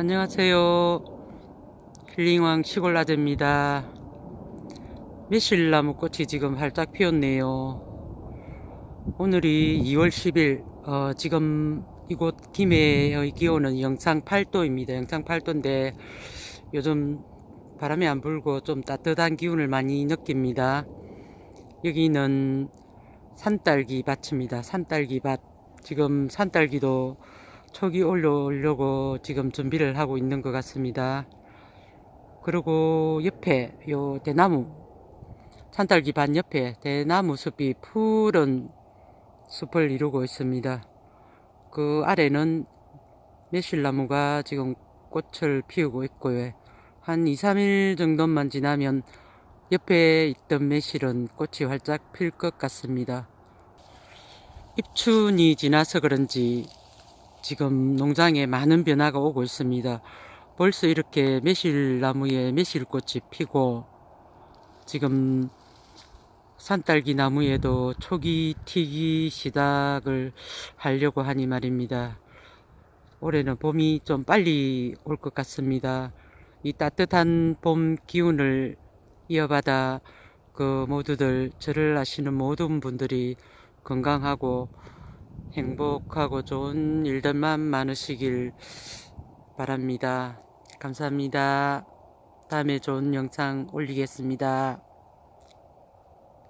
안녕하세요. 힐링왕 시골 아재입니다. 매실나무 꽃이 지금 활짝 피었네요. 오늘이 2월 10일, 어, 지금 이곳 김해의 기온은 영상 8도입니다. 영상 8도인데 요즘 바람이 안 불고 좀 따뜻한 기운을 많이 느낍니다. 여기는 산딸기 밭입니다. 산딸기 밭. 지금 산딸기도 촉이 올려오려고 지금 준비를 하고 있는 것 같습니다. 그리고 옆에 요 대나무, 산딸기 밭 옆에 대나무 숲이 푸른 숲을 이루고 있습니다. 그 아래는 매실나무가 지금 꽃을 피우고 있고요. 한 2, 3일 정도만 지나면 옆에 있던 매실은 꽃이 활짝 필 것 같습니다. 입춘이 지나서 그런지 지금 농장에 많은 변화가 오고 있습니다. 벌써 이렇게 매실나무에 매실꽃이 피고 지금 산딸기 나무에도 촉이 튀기 시작을 하려고 하니 말입니다. 올해는 봄이 좀 빨리 올 것 같습니다. 이 따뜻한 봄 기운을 이어받아 그 모두들 저를 아시는 모든 분들이 건강하고 행복하고 좋은 일들만 많으시길 바랍니다. 감사합니다. 다음에 좋은 영상 올리겠습니다.